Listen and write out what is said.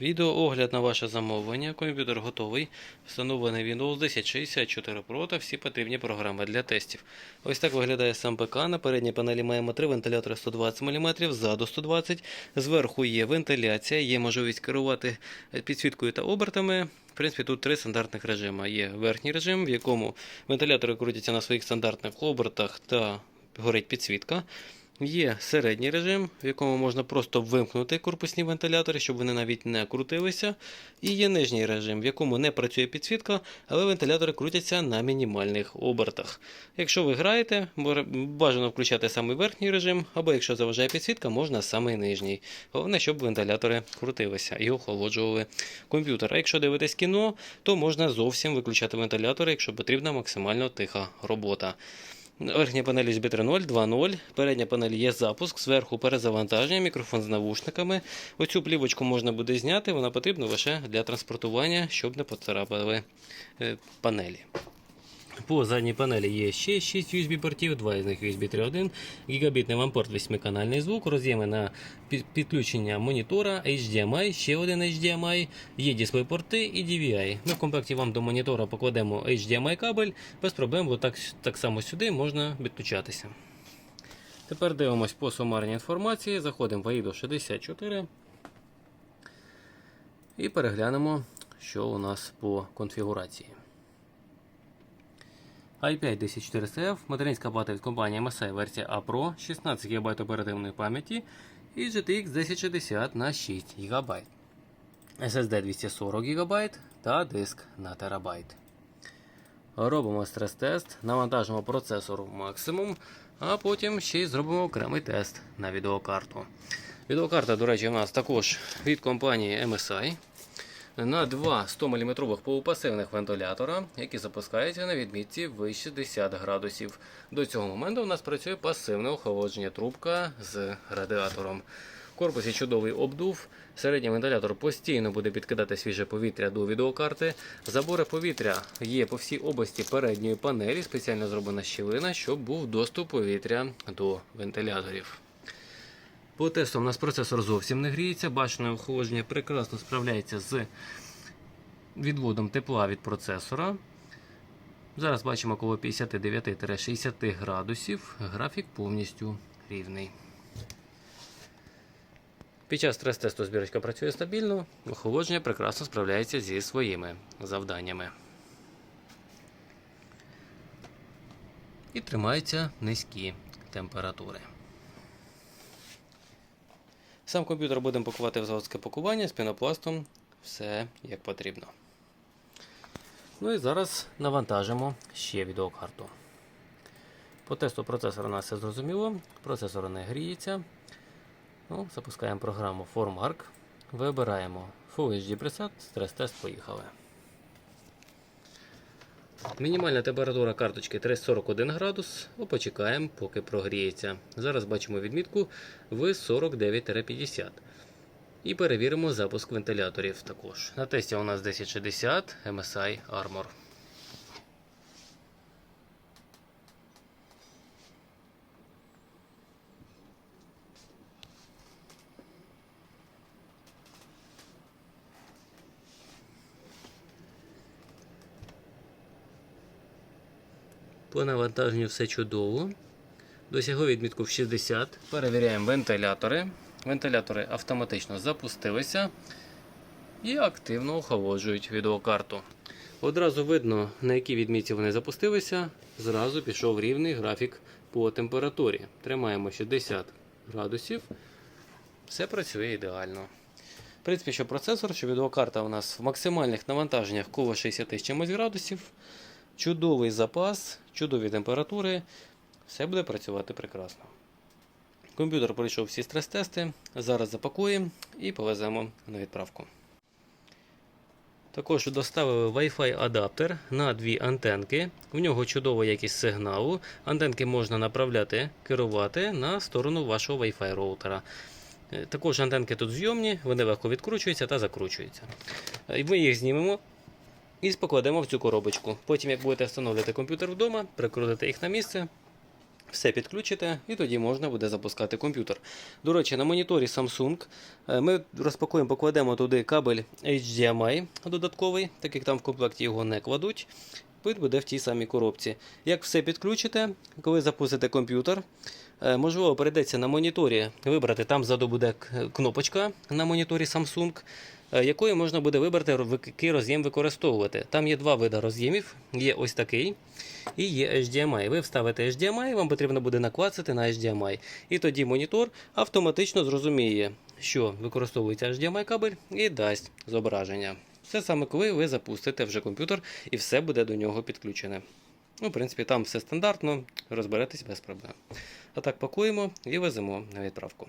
Відеоогляд на ваше замовлення. Комп'ютер готовий. Встановлений Windows 10 64 Pro та всі потрібні програми для тестів. Ось так виглядає сам ПК. На передній панелі маємо три вентилятори 120 мм, ззаду 120 Зверху є вентиляція, є можливість керувати підсвіткою та обертами. В принципі, тут три стандартних режими. Є верхній режим, в якому вентилятори крутяться на своїх стандартних обертах та горить підсвітка. Є середній режим, в якому можна просто вимкнути корпусні вентилятори, щоб вони навіть не крутилися. І є нижній режим, в якому не працює підсвітка, але вентилятори крутяться на мінімальних обертах. Якщо ви граєте, бажано включати саме верхній режим, або якщо заважає підсвітка, можна саме нижній. Головне, щоб вентилятори крутилися і охолоджували комп'ютер. А якщо дивитесь кіно, то можна зовсім виключати вентилятори, якщо потрібна максимально тиха робота. Верхня панель USB 3.0, 2.0, передня панель є запуск, зверху перезавантаження, мікрофон з навушниками. Оцю плівочку можна буде зняти, вона потрібна лише для транспортування, щоб не поцарапали е, панелі. По задній панелі є ще 6 USB-портів, два з них USB 3.1, гігабітний вампорт 8-канальний звук, роз'єми на підключення монітора, HDMI, ще один HDMI, є дисплей-порти і DVI. Ми в комплекті вам до монітора покладемо HDMI кабель, без проблем, бо так, так само сюди можна підключатися. Тепер дивимось по сумарній інформації, заходимо в AIDO 64 і переглянемо, що у нас по конфігурації i5 10400F, материнська плата від компанії MSI версія A Pro, 16 ГБ оперативної пам'яті і GTX 1060 на 6 ГБ. SSD 240 ГБ та диск на терабайт. Робимо стрес-тест, навантажимо процесор максимум, а потім ще й зробимо окремий тест на відеокарту. Відеокарта, до речі, у нас також від компанії MSI на два 100-мм полупасивних вентилятора, які запускаються на відмітці вище 10 градусів. До цього моменту у нас працює пасивне охолодження трубка з радіатором. В корпусі чудовий обдув. Середній вентилятор постійно буде підкидати свіже повітря до відеокарти. Забори повітря є по всій області передньої панелі, спеціально зроблена щілина, щоб був доступ повітря до вентиляторів. По тесту у нас процесор зовсім не гріється, башене охолодження прекрасно справляється з відводом тепла від процесора. Зараз бачимо коло 59-60 градусів. Графік повністю рівний. Під час стрес-тесту збірочка працює стабільно, охолодження прекрасно справляється зі своїми завданнями. І тримаються низькі температури. Сам комп'ютер будемо пакувати в заводське пакування з пінопластом. Все як потрібно. Ну і зараз навантажимо ще відеокарту. По тесту процесора у нас все зрозуміло. Процесор не гріється. Ну, запускаємо програму FormArc. Вибираємо Full HD Preset, стрес-тест, поїхали. Мінімальна температура карточки 341 градус. Ну, Почекаємо, поки прогріється. Зараз бачимо відмітку в 49-50. І перевіримо запуск вентиляторів також. На тесті у нас 1060 MSI Armor. По навантаженню все чудово. Досягли відмітку в 60. Перевіряємо вентилятори. Вентилятори автоматично запустилися і активно охолоджують відеокарту. Одразу видно, на якій відмітці вони запустилися. Зразу пішов рівний графік по температурі. Тримаємо 60 градусів. Все працює ідеально. В принципі, що процесор, що відеокарта у нас в максимальних навантаженнях коло 60 з чимось градусів. Чудовий запас, чудові температури. Все буде працювати прекрасно. Комп'ютер пройшов всі стрес-тести. Зараз запакуємо і повеземо на відправку. Також доставили Wi-Fi адаптер на дві антенки. В нього чудова якість сигналу. Антенки можна направляти, керувати на сторону вашого Wi-Fi роутера. Е, Також антенки тут зйомні, вони легко відкручуються та закручуються. Е, Ми їх знімемо і покладемо в цю коробочку. Потім, як будете встановлювати комп'ютер вдома, прикрутите їх на місце, Все підключите, і тоді можна буде запускати комп'ютер. До речі, на моніторі Samsung е, ми розпакуємо, покладемо туди кабель HDMI додатковий, так як там в комплекті його не кладуть. Він буде в тій самій коробці. Як все підключите, коли запустите комп'ютер, е, можливо, прийдеться на моніторі вибрати, там ззаду буде кнопочка на моніторі Samsung, якою можна буде вибрати, який роз'єм використовувати. Там є два види роз'ємів, є ось такий і є HDMI. Ви вставите HDMI, вам потрібно буде наклацати на HDMI. І тоді монітор автоматично зрозуміє, що використовується HDMI кабель і дасть зображення. Все саме коли ви запустите вже комп'ютер і все буде до нього підключене. Ну, в принципі, там все стандартно, розберетесь без проблем. А так пакуємо і веземо на відправку.